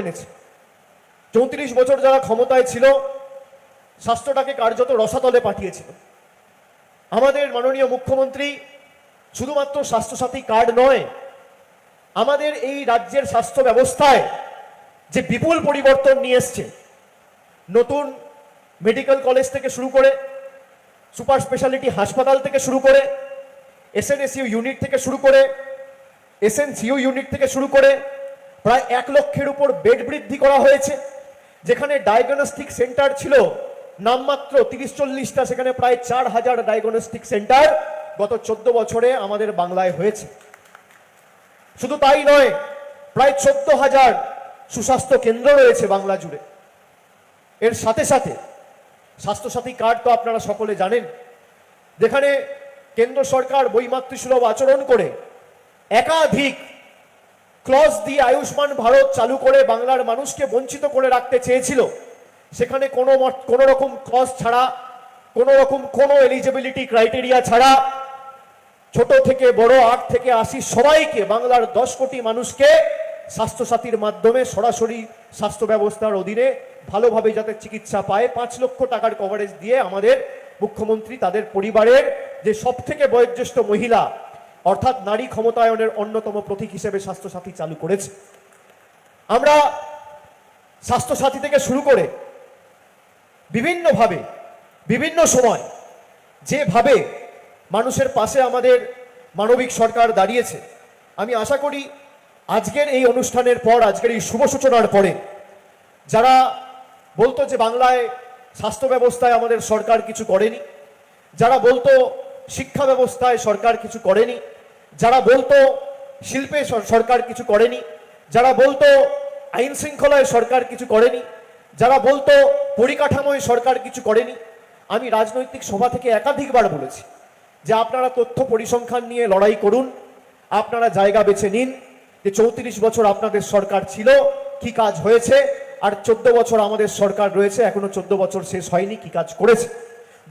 এনেছে। চৌত্রিশ বছর যারা ক্ষমতায় ছিল, স্বাস্থ্যটাকে কার্যত রসাতলে পাঠিয়েছিল। আমাদের মাননীয় মুখ্যমন্ত্রী শুধুমাত্র স্বাস্থ্যসাথী কার্ড নয়, আমাদের এই রাজ্যের স্বাস্থ্য ব্যবস্থায় যে বিপুল পরিবর্তন নিয়ে এসছে, নতুন মেডিকেল কলেজ থেকে শুরু করে, সুপার স্পেশালিটি হাসপাতাল থেকে শুরু করে এসএনএসইউ ইউনিট থেকে শুরু করে এসএনসিইউ ইউনিট থেকে শুরু করে প্রায় এক লক্ষের উপর বেড বৃদ্ধি করা হয়েছে। যেখানে ডায়াগনস্টিক সেন্টার ছিল নামমাত্র তিরিশ চল্লিশটা, সেখানে প্রায় চার হাজার ডায়াগনস্টিক সেন্টার গত চোদ্দ বছরে আমাদের বাংলায় হয়েছে। শুধু তাই নয়, প্রায় চোদ্দ হাজার সুস্বাস্থ্য কেন্দ্র রয়েছে বাংলা জুড়ে। এর সাথে সাথে স্বাস্থ্যসাথী কার্ড তো আপনারা সকলে জানেন, যেখানে কেন্দ্র সরকার বৈমাতৃসুলভ আচরণ করে একাধিক ক্লজ দিয়ে আয়ুষ্মান ভারত চালু করে বাংলার মানুষকে বঞ্চিত করে রাখতে চেয়েছিল। সেখানে কোনো কোনো রকম ক্লজ ছাড়া, কোনো রকম কোনো এলিজিবিলিটি ক্রাইটেরিয়া ছাড়া ছোট থেকে বড়, আট থেকে আশি সবাইকে, বাংলার দশ কোটি মানুষকে স্বাস্থ্যসাথীর মাধ্যমে সরাসরি স্বাস্থ্য ব্যবস্থার অধীনে ভালোভাবে যাতে চিকিৎসা পায়, পাঁচ লক্ষ টাকার কভারেজ দিয়ে আমাদের মুখ্যমন্ত্রী, তাদের পরিবারের যে সব থেকে বয়োজ্যেষ্ঠ মহিলা অর্থাৎ নারী ক্ষমতায়নের অন্যতম প্রতীক হিসেবে স্বাস্থ্যসাথী চালু করেছে। আমরা স্বাস্থ্যসাথী থেকে শুরু করে বিভিন্নভাবে, বিভিন্ন সময় যেভাবে মানুষের পাশে আমাদের মানবিক সরকার দাঁড়িয়েছে, আমি আশা করি আজকের এই অনুষ্ঠানের পর, আজকের এই শুভ সূচনার পরে যারা বলতো যে বাংলায় স্বাস্থ্য ব্যবস্থায় আমাদের সরকার কিছু করেনি, যারা বলতো শিক্ষা ব্যবস্থায় সরকার কিছু করেনি। যারা বলতো শিল্পে সরকার কিছু করেনি, যারা বলতো আইন শৃঙ্খলায় সরকার কিছু করেনি, যারা বলতো পরিকাঠামোয় সরকার কিছু করেনি, আমি রাজনৈতিক সভা থেকে একাধিকবার বলেছি যে আপনারা তথ্য পরিসংখ্যান নিয়ে লড়াই করুন, আপনারা জায়গা বেছে নিন, যে চৌত্রিশ বছর আপনাদের সরকার ছিল, কি কাজ হয়েছে, আর চোদ্দ বছর আমাদের সরকার রয়েছে, এখনও চোদ্দ বছর শেষ হয়নি, কি কাজ করেছে।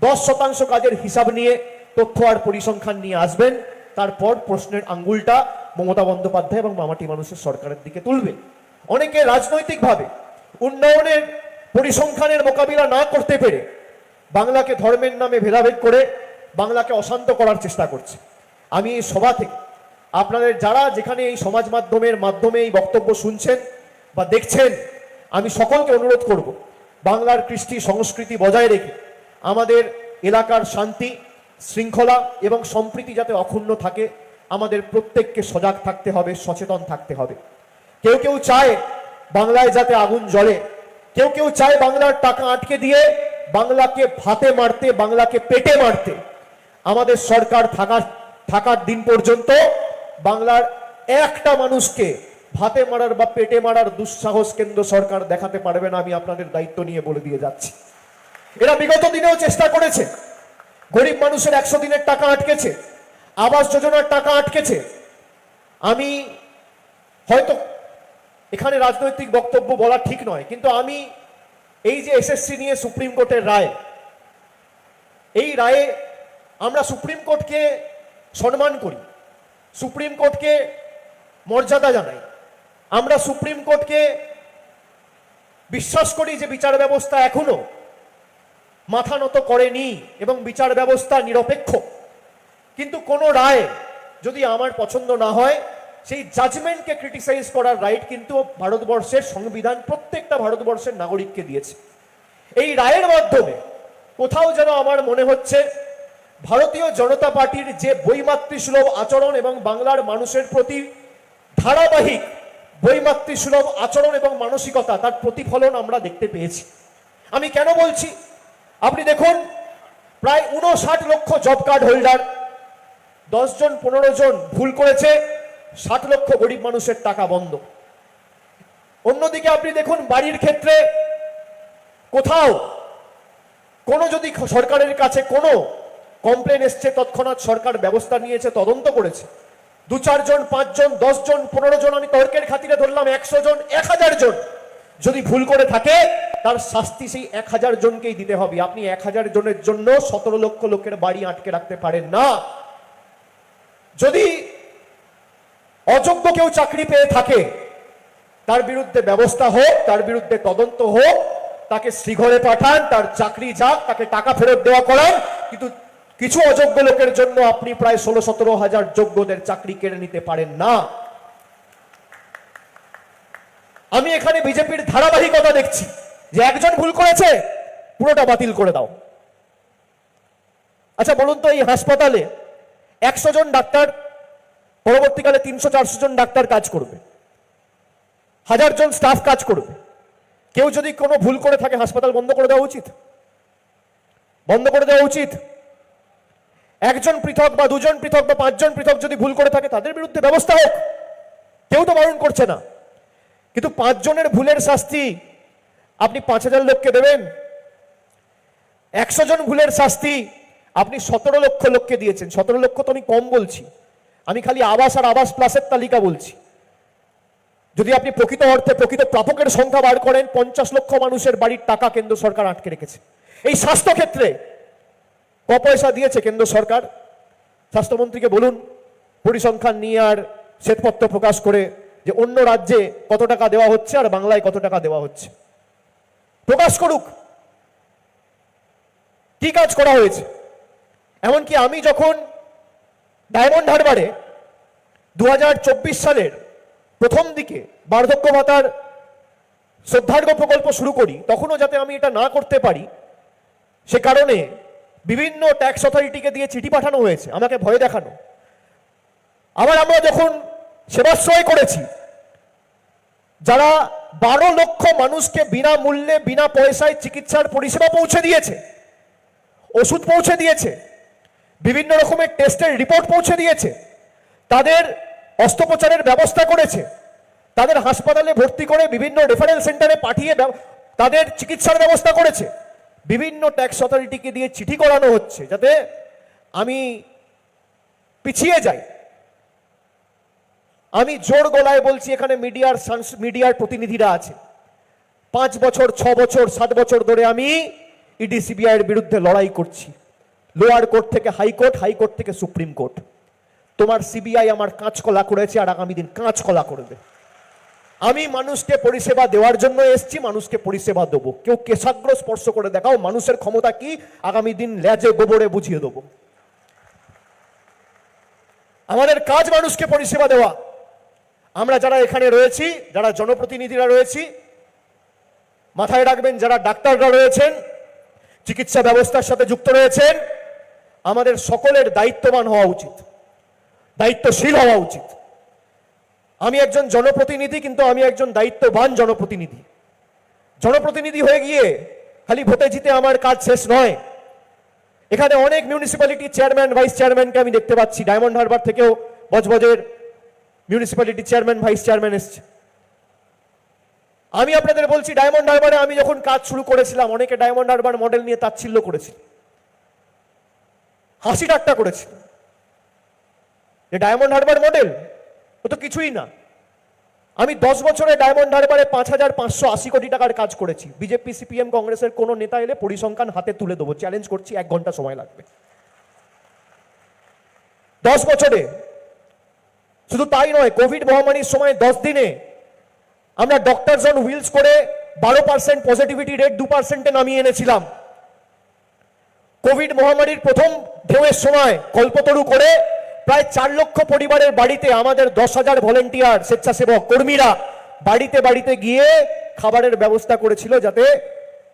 দশ শতাংশ কাজের হিসাব নিয়ে তথ্য আর পরিসংখ্যান নিয়ে আসবেন। তারপর প্রশ্নের আঙ্গুলটা মমতা বন্দ্যোপাধ্যায় এবং মামাটি মানুষের সরকারের দিকে তুলবে। অনেকে রাজনৈতিকভাবে উন্নয়নের পরিসংখ্যানের মোকাবিলা না করতে পেরে বাংলাকে ধর্মের নামে ভেদাভেদ করে বাংলাকে অশান্ত করার চেষ্টা করছে। আমি এই সভা থেকে আপনাদের যারা যেখানে এই সমাজ মাধ্যমের মাধ্যমে এই বক্তব্য শুনছেন বা দেখছেন, আমি সকলকে অনুরোধ করব, বাংলার কৃষ্টি সংস্কৃতি বজায় রেখে আমাদের এলাকার শান্তি শৃঙ্খলা এবং সম্প্রীতি যাতে অক্ষুণ্ণ থাকে, আমাদের প্রত্যেককে সজাগ থাকতে হবে, সচেতন থাকতে হবে। কেউ কেউ চায় বাংলায় যাতে আগুন জ্বলে। কেউ কেউ চায় বাংলার টাকা আটকে দিয়ে বাংলাকে ভাতে মারতে, বাংলাকে পেটে মারতে। আমাদের সরকার থাকার থাকার দিন পর্যন্ত বাংলার একটা মানুষকে ভাতে মারার বা পেটে মারার দুঃসাহস কেন্দ্র সরকার দেখাতে পারবে না, আমি আপনাদের দায়িত্ব নিয়ে বলে দিয়ে যাচ্ছি। এরা বিগত দিনেও চেষ্টা করেছে। গরিব মানুষের একশো দিনের টাকা আটকেছে, আবাস যোজনার টাকা আটকেছে। আমি হয়তো এখানে রাজনৈতিক বক্তব্য বলা ঠিক নয়, কিন্তু আমি এই যে এসএসসি নিয়ে সুপ্রিম কোর্টের রায়, এই রায়ে আমরা সুপ্রিম কোর্টকে সম্মান করি, সুপ্রিম কোর্টকে মর্যাদা জানাই। আমরা সুপ্রিম কোর্টকে বিশ্বাস করি যে বিচার ব্যবস্থা এখনও মাথা নত করেনি এবং বিচার ব্যবস্থা নিরপেক্ষ। কিন্তু কোনো রায় যদি আমার পছন্দ না হয়, সেই জাজমেন্টকে ক্রিটিসাইজ করার রাইট কিন্তু ভারতবর্ষের সংবিধান প্রত্যেকটা ভারতবর্ষের নাগরিককে দিয়েছে। এই রায়ের মাধ্যমে কোথাও যেন আমার মনে হচ্ছে, ভারতীয় জনতা পার্টির যে বৈমাতৃসুলভ আচরণ এবং বাংলার মানুষের প্রতি ধারাবাহিক বৈমাতৃসুলভ আচরণ এবং মানসিকতা, তার প্রতিফলন আমরা দেখতে পেয়েছি। আমি কেন বলছি? আপনি দেখুন, প্রায় উনষাট লক্ষ জব কার্ড হোল্ডার দশজন পনেরো জন ভুল করেছে, ষাট লক্ষ গরিব মানুষের টাকা বন্ধ। অন্যদিকে আপনি দেখুন, বাড়ির ক্ষেত্রে কোথাও কোনো যদি সরকারের কাছে কোনো কমপ্লেন এসছে, তৎক্ষণাৎ সরকার ব্যবস্থা নিয়েছে, তদন্ত করেছে। দু চারজন, পাঁচজন, দশজন পনেরো জন আমি তর্কের খাতিরে ধরলাম, একশো জন, এক হাজার জন যদি ভুল করে থাকে তার শাস্তি সেই এক হাজার জনকেই দিতে হবে। আপনি এক হাজার জনের জন্য সতেরো লক্ষ লোকের বাড়ি আটকে রাখতে পারেন না। যদি অযোগ্য কেউ চাকরি পেয়ে থাকে, তার বিরুদ্ধে ব্যবস্থা হোক, তার বিরুদ্ধে তদন্ত হোক, তাকে শ্রীঘরে পাঠান, তার চাকরি যাক, তাকে টাকা ফেরত দেওয়া করান, কিন্তু কিছু অযোগ্য লোকের জন্য আপনি প্রায় ষোলো সতেরো হাজার যোগ্যদের চাকরি কেড়ে নিতে পারেন না। আমি এখানে বিজেপির ধারাবাহিকতা দেখছি। যে একজন ভুল করেছে, পুরোটা বাতিল করে দাও। আচ্ছা বলুন তো এই হাসপাতালে একশো জন ডাক্তার, পরবর্তীকালে তিনশো, চারশো জন ডাক্তার কাজ করবে। হাজার জন স্টাফ কাজ করবে। কেউ যদি কোনো ভুল করে থাকে, হাসপাতাল বন্ধ করে দেওয়া উচিত? বন্ধ করে দেওয়া উচিত? একজন পৃথক বা দুজন পৃথক বা পাঁচজন পৃথক যদি ভুল করে থাকে, তাদের বিরুদ্ধে ব্যবস্থা হোক। কেউ তো বারণ করছে না। কিন্তু পাঁচজনের ভুলের শাস্তি আপনি পাঁচ হাজার লোককে দেবেন। একশো জন ভুলের শাস্তি আপনি সতেরো লক্ষ লোককে দিয়েছেন। সতেরো লক্ষ তো আমি কম বলছি। আমি খালি আবাস আর আবাস প্লাসের তালিকা বলছি। যদি আপনি প্রকৃত অর্থে প্রকৃত প্রাপকের সংখ্যা বার করেন, পঞ্চাশ লক্ষ মানুষের বাড়ির টাকা কেন্দ্র সরকার আটকে রেখেছে। এই স্বাস্থ্য ক্ষেত্রে ক পয়সা দিয়েছে কেন্দ্র সরকার। স্বাস্থ্যমন্ত্রীকে বলুন, পরিসংখ্যান নিয়ে আর শ্বেতপত্র প্রকাশ করে যে অন্য রাজ্যে কত টাকা দেওয়া হচ্ছে আর বাংলায় কত টাকা দেওয়া হচ্ছে। প্রকাশ করুক। কি কাজ করা হয়েছে? এমনকি আমি যখন ডায়মন্ড হারবারে দু হাজার চব্বিশ সালের প্রথম দিকে বার্ধক্য ভাতার শ্রদ্ধার্ঘ প্রকল্প শুরু করি, তখনও যাতে আমি এটা না করতে পারি, সে কারণে বিভিন্ন ট্যাক্স অথরিটিকে দিয়ে চিঠি পাঠানো হয়েছে, আমাকে ভয় দেখানো। আবার আমরা যখন সেবাশ্রয় করেছি, যারা বারো লক্ষ মানুষকে বিনামূল্যে বিনা পয়সায় চিকিৎসার পরিষেবা পৌঁছে দিয়েছে। ওষুধ পৌঁছে দিয়েছে। বিভিন্ন রকমের টেস্টের রিপোর্ট পৌঁছে দিয়েছে। তাদের অস্ত্রোপচারের ব্যবস্থা করেছে। তাদের হাসপাতালে ভর্তি করে বিভিন্ন রেফারেল সেন্টারে পাঠিয়ে তাদের চিকিৎসার ব্যবস্থা করেছে। বিভিন্ন ট্যাক্স অথরিটিকে দিয়ে চিঠি করানো হচ্ছে যাতে আমি পিছিয়ে যাই। আমি জোর গলায় বলছি, এখানে মিডিয়ার মিডিয়ার প্রতিনিধিরা আছে। পাঁচ বছর, ছ বছর, সাত বছর ধরে আমি ইডি, সিবিআই এর বিরুদ্ধে লড়াই করছি। লোয়ার কোর্ট থেকে হাইকোর্ট হাইকোর্ট থেকে সুপ্রিম কোর্ট। তোমার সিবিআই আমার কাঁচকলা করেছে আর আগামী দিন কাঁচকলা করবে। আমি মানুষকে পরিষেবা দেওয়ার জন্য এসছি, মানুষকে পরিষেবা দেবো। কেউ কেশাগ্র স্পর্শ করে দেখাও, মানুষের ক্ষমতা কি, আগামী দিন লেজে গোবরে বুঝিয়ে দেবো। আমাদের কাজ মানুষকে পরিষেবা দেওয়া। আমরা যারা এখানে রয়েছি, যারা জনপ্রতিনিধিরা রয়েছি, মাথায় রাখবেন যারা ডাক্তাররা রয়েছেন, চিকিৎসা ব্যবস্থার সাথে যুক্ত রয়েছেন, আমাদের সকলের দায়িত্ববান হওয়া উচিত, দায়িত্বশীল হওয়া উচিত। আমি একজন জনপ্রতিনিধি, কিন্তু আমি একজন দায়িত্ববান জনপ্রতিনিধি। জনপ্রতিনিধি হয়ে গিয়ে খালি ভোটে জিতে আমার কাজ শেষ নয়। এখানে অনেক মিউনিসিপ্যালিটি চেয়ারম্যান ভাইস চেয়ারম্যানকে আমি দেখতে পাচ্ছি ডায়মন্ড হারবার থেকেও বজবজের মিউনিসিপ্যালিটি চেয়ারম্যান ভাইস চেয়ারম্যান এসছে আমি আপনাদের বলছি ডায়মন্ড হারবারে আমি যখন কাজ শুরু করেছিলাম, অনেকে ডায়মন্ড হারবার মডেল নিয়ে তাচ্ছিল্য করেছিল। হাসি ঠাট্টা করেছিল। যে ডায়মন্ড হারবার মডেল ও তো কিছুই না। আমি দশ বছরে ডায়মন্ড হারবারে পাঁচ হাজার পাঁচশো আশি কোটি টাকার কাজ করেছি। বিজেপি, সিপিএম, কংগ্রেসের কোনো নেতা এলে পরিসংখ্যান হাতে তুলে দেবো। চ্যালেঞ্জ করছি, এক ঘণ্টা সময় লাগবে। দশ বছরে শুধু তাই নয় কোভিড মহামারীর সময় দশ দিনে আমরা ডক্টরস অন হুইলস করে বারো পার্সেন্ট পজিটিভিটি রেট দু পার্সেন্টে নামিয়ে এনেছিলাম। কোভিড মহামারীর প্রথম ঢেউয়ের সময় কল্পতরু করে প্রায় চার লক্ষ পরিবারের বাড়িতে আমাদের দশ হাজার ভলেন্টিয়ার স্বেচ্ছাসেবক কর্মীরা বাড়িতে বাড়িতে গিয়ে খাবারের ব্যবস্থা করেছিল যাতে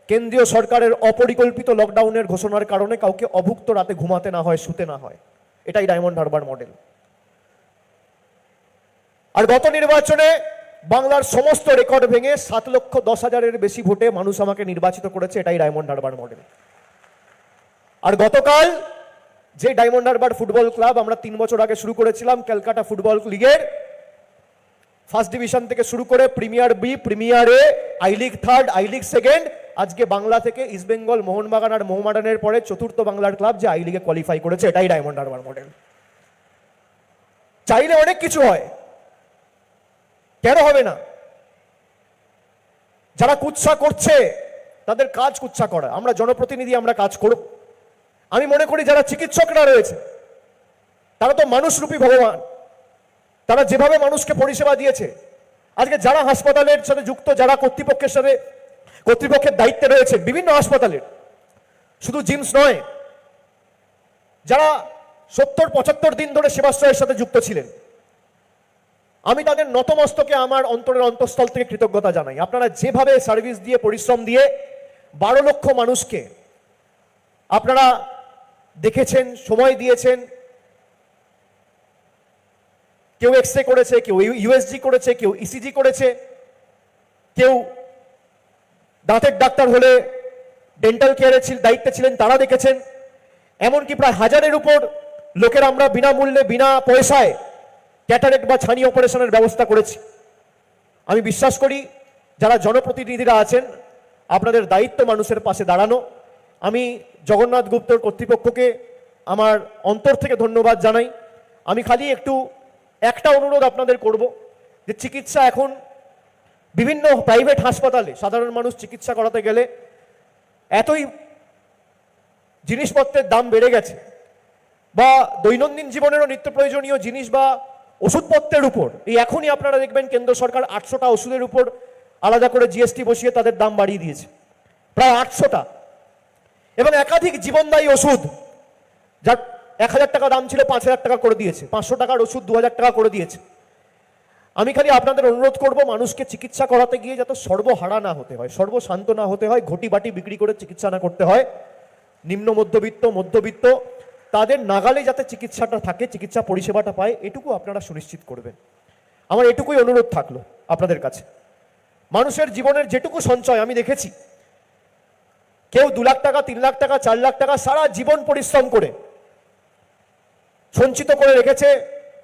কেন্দ্রীয় সরকারের অপরিকল্পিত লকডাউনের ঘোষণার কারণে কাউকে অভুক্ত রাতে ঘুমাতে না হয়, শুতে না হয়। এটাই ডায়মন্ড হারবার মডেল আর গত নির্বাচনে বাংলার সমস্ত রেকর্ড ভেঙে সাত লক্ষ দশ হাজারের বেশি ভোটে মানুষ আমাকে নির্বাচিত করেছে, এটাই ডায়মন্ড হারবার মডেল আর গতকাল যে ডায়মন্ড হারবার ফুটবল ক্লাব আমরা তিন বছর আগে শুরু করেছিলাম, ক্যালকাটা ফুটবল লিগের ফার্স্ট ডিভিশন থেকে শুরু করে premier B premier A I league third I league second আজকে বাংলা থেকে ইস্টবেঙ্গল মোহনবাগান আর মোহামেডানের পরে চতুর্থ বাংলার ক্লাব যে আই লিগে কোয়ালিফাই করেছে, এটাই ডায়মন্ড হারবার মডেল চাইলে অনেক কিছু হয় কেন হবে না? যারা কুৎসা করছে, তাদের কাজ কুৎসা করা। আমরা জনপ্রতিনিধি, আমরা কাজ করব। আমি মনে করি যারা চিকিৎসকরা রয়েছে, তারা তো মানুষরূপী ভগবান। তারা যেভাবে মানুষকে পরিষেবা দিয়েছে, আজকে যারা হাসপাতালের সাথে যুক্ত, যারা কর্তৃপক্ষের সাথে, কর্তৃপক্ষের দায়িত্বে রয়েছে, বিভিন্ন হাসপাতালের, শুধু জিমস নয়, যারা সত্তর, পঁচাত্তর দিন ধরে সেবাশ্রয়ের সাথে যুক্ত ছিলেন আমি তাদের নতমস্তকে আমার অন্তরের অন্তঃস্থল থেকে কৃতজ্ঞতা জানাই। আপনারা যেভাবে সার্ভিস দিয়ে, পরিশ্রম দিয়ে বারো লক্ষ মানুষকে আপনারা দেখেছেন, সময় দিয়েছেন, কেউ এক্স রে করেছে, কেউ ইউএসজি করেছে, কেউ ইসিজি করেছে, কেউ দাঁতের ডাক্তার হলে ডেন্টাল কেয়ারের দায়িত্বে ছিলেন, তারা দেখেছেন। এমনকি প্রায় হাজারের উপর লোকের আমরা বিনামূল্যে, বিনা পয়সায় ক্যাটারেক্ট বা ছানি অপারেশনের ব্যবস্থা করেছি। আমি বিশ্বাস করি, যারা জনপ্রতিনিধিরা আছেন, আপনাদের দায়িত্ব মানুষের পাশে দাঁড়ানো। আমি জগন্নাথ গুপ্তর কর্তৃপক্ষকে আমার অন্তর থেকে ধন্যবাদ জানাই। আমি খালি একটু, একটা অনুরোধ আপনাদের করব, যে চিকিৎসা এখন বিভিন্ন প্রাইভেট হাসপাতালে, সাধারণ মানুষ চিকিৎসা করাতে গেলে এতই জিনিসপত্রের দাম বেড়ে গেছে, বা দৈনন্দিন জীবনেরও নিত্য প্রয়োজনীয় জিনিস বা ওষুধপত্রের উপর। এই এখনই আপনারা দেখবেন কেন্দ্র সরকার আটশোটা ওষুধের উপর আলাদা করে জিএসটি বসিয়ে তাদের দাম বাড়িয়ে দিয়েছে। প্রায় আটশোটা। এবং একাধিক জীবনদায়ী ওষুধ যার এক হাজার টাকা দাম ছিল পাঁচ হাজার টাকা করে দিয়েছে। পাঁচশো টাকার ওষুধ দু হাজার টাকা করে দিয়েছে। আমি খালি আপনাদের অনুরোধ করব, মানুষকে চিকিৎসা করাতে গিয়ে যাতে সর্বহারা না হতে হয়, সর্বশান্ত না হতে হয় ঘটি বাটি বিক্রি করে চিকিৎসা না করতে হয়। নিম্ন মধ্যবিত্ত মধ্যবিত্ত তাদের নাগালে যাতে চিকিৎসাটা থাকে, চিকিৎসা পরিষেবাটা পায়, এটুকু আপনারা সুনিশ্চিত করবেন। আমার এটুকুই অনুরোধ থাকল আপনাদের কাছে। মানুষের জীবনের যেটুকু সঞ্চয় আমি দেখেছি, কেউ দু লাখ টাকা, তিন লাখ টাকা, চার লাখ টাকা সারা জীবন পরিশ্রম করে সঞ্চিত করে রেখেছে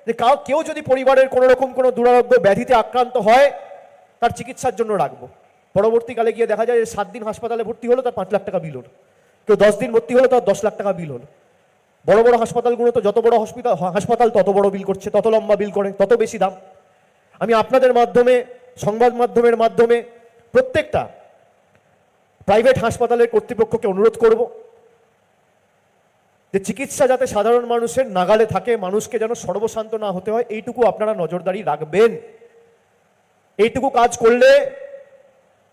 যে কাউ, কেউ যদি পরিবারের কোনো রকম কোনো দুরারোগ্য ব্যাধিতে আক্রান্ত হয়, তার চিকিৎসার জন্য রাখব। পরবর্তীকালে গিয়ে দেখা যায় যে সাত দিন হাসপাতালে ভর্তি হলো, তার পাঁচ লাখ টাকা বিল হলো। কেউ দশ দিন ভর্তি হলো, তার দশ লাখ টাকা বিল হলো। বড় বড় হাসপাতালগুলো তো যত বড় হসপিটাল হাসপাতাল তত বড় বিল করছে, তত লম্বা বিল করে, তত বেশি দাম। আমি আপনাদের মাধ্যমে, সংবাদ মাধ্যমের মাধ্যমে প্রত্যেকটা প্রাইভেট হাসপাতালের কর্তৃপক্ষকে অনুরোধ করব যে চিকিৎসা যাতে সাধারণ মানুষের নাগালে থাকে, মানুষকে যেন সর্বশান্ত না হতে হয়, এইটুকু আপনারা নজরদারি রাখবেন। এইটুকু কাজ করলে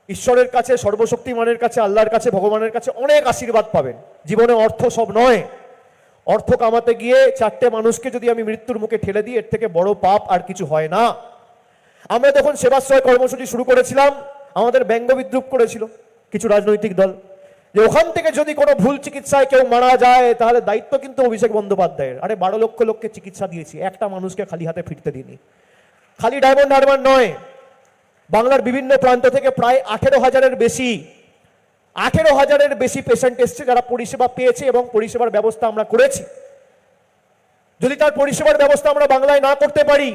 ঈশ্বরের কাছে, সর্বশক্তিমানের কাছে, আল্লাহর কাছে, ভগবানের কাছে অনেক আশীর্বাদ পাবেন। জীবনে অর্থ সব নয়। অর্থ কামাতে গিয়ে চারটে মানুষকে যদি আমি মৃত্যুর মুখে ঠেলে দিই, এর থেকে বড় পাপ আর কিছু হয় না। আমরা যখন সেবাশ্রয় কর্মসূচি শুরু করেছিলাম, আমাদের ব্যঙ্গ বিদ্রুপ করেছিল কিছু রাজনৈতিক দল। যে ওখান থেকে যদি কোনো ভুল চিকিৎসায় কেউ মারা যায়, তাহলে দায়িত্ব কিন্তু অভিষেক বন্দ্যোপাধ্যায়ের। আরে, বারো লক্ষ লোককে চিকিৎসা দিয়েছি, একটা মানুষকে খালি হাতে ফিরতে দিইনি। খালি ডায়মন্ড হারবার নয়, বাংলার বিভিন্ন প্রান্ত থেকে প্রায় আঠেরো হাজারের বেশি আঠেরো হাজারের বেশি পেশেন্ট এসছে যারা পরিষেবা পেয়েছে এবং পরিষেবার ব্যবস্থা আমরা করেছি। যদি তার পরিষেবার ব্যবস্থা আমরা বাংলায় না করতে পারি,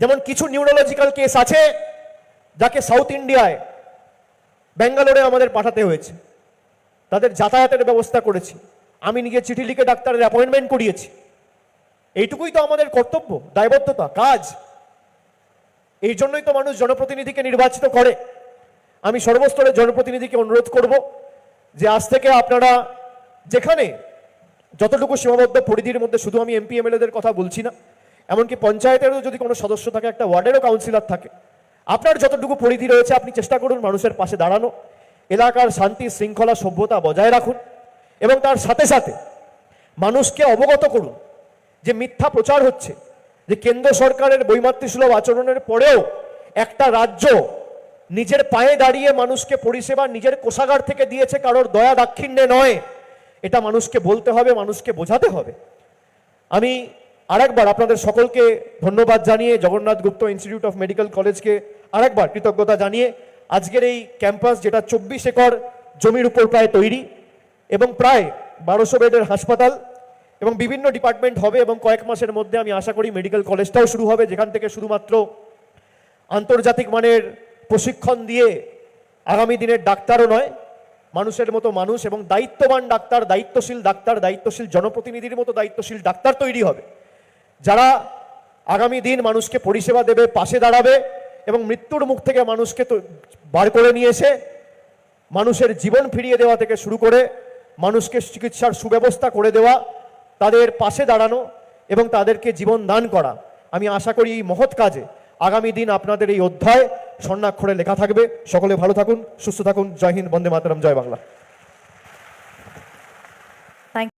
যেমন কিছু নিউরোলজিক্যাল কেস আছে যাকে সাউথ ইন্ডিয়ায় ব্যাঙ্গালোরে আমাদের পাঠাতে হয়েছে। তাদের যাতায়াতের ব্যবস্থা করেছি। আমি নিজে চিঠি লিখে ডাক্তারের অ্যাপয়েন্টমেন্ট করিয়েছি। এইটুকুই তো আমাদের কর্তব্য, দায়বদ্ধতা, কাজ। এই জন্যই তো মানুষ জনপ্রতিনিধিকে নির্বাচিত করে। আমি সর্বস্তরের জনপ্রতিনিধিকে অনুরোধ করব যে আজ থেকে আপনারা যেখানে যতটুকু সীমাবদ্ধ পরিধির মধ্যে শুধু আমি এমপি এমএলএদের কথা বলছি না, এমনকি পঞ্চায়েতেরও যদি কোনো সদস্য থাকে, একটা ওয়ার্ডেরও কাউন্সিলর থাকে, আপনার যতটুকু পরিধি রয়েছে, আপনি চেষ্টা করুন মানুষের পাশে দাঁড়ানো, এলাকার শান্তি, শৃঙ্খলা, সভ্যতা বজায় রাখুন এবং তার সাথে সাথে মানুষকে অবগত করুন যে মিথ্যা প্রচার হচ্ছে, যে কেন্দ্র সরকারের বৈমাতৃসুলভ আচরণের পরেও একটা রাজ্য নিজের পায়ে দাঁড়িয়ে মানুষকে পরিষেবা নিজের কোষাগার থেকে দিয়েছে কারোর দয়া দাক্ষিণ্যে নয়। এটা মানুষকে বলতে হবে, মানুষকে বোঝাতে হবে। আমি আরেকবার আপনাদের সকলকে ধন্যবাদ জানিয়ে, Jagannath Gupta institute of medical কলেজকে আরেকবার কৃতজ্ঞতা জানিয়ে, আজকের এই ক্যাম্পাস যেটা চব্বিশ একর জমির উপর প্রায় তৈরি এবং প্রায় বারোশো বেডের হাসপাতাল এবং বিভিন্ন ডিপার্টমেন্ট হবে এবং কয়েক মাসের মধ্যে আমি আশা করি মেডিকেল কলেজটাও শুরু হবে, যেখান থেকে শুধুমাত্র আন্তর্জাতিক মানের প্রশিক্ষণ দিয়ে আগামী দিনের ডাক্তারও নয়, মানুষের মতো মানুষ এবং দায়িত্ববান ডাক্তার, দায়িত্বশীল ডাক্তার, দায়িত্বশীল জনপ্রতিনিধির মতো দায়িত্বশীল ডাক্তার তৈরি হবে। যারা আগামী দিন মানুষকে পরিষেবা দেবে, পাশে দাঁড়াবে এবং মৃত্যুর মুখ থেকে মানুষকে তো বার করে নিয়ে এসে মানুষের জীবন ফিরিয়ে দেওয়া থেকে শুরু করে মানুষকে চিকিৎসার সুব্যবস্থা করে দেওয়া, তাদের পাশে দাঁড়ানো এবং তাদেরকে জীবন দান করা। আমি আশা করি এই মহৎ কাজে আগামী দিন আপনাদের এই অধ্যায় স্বর্ণাক্ষরে লেখা থাকবে। সকলে ভালো থাকুন, সুস্থ থাকুন। জয় হিন্দ, বন্দে মাতারাম, জয় বাংলা।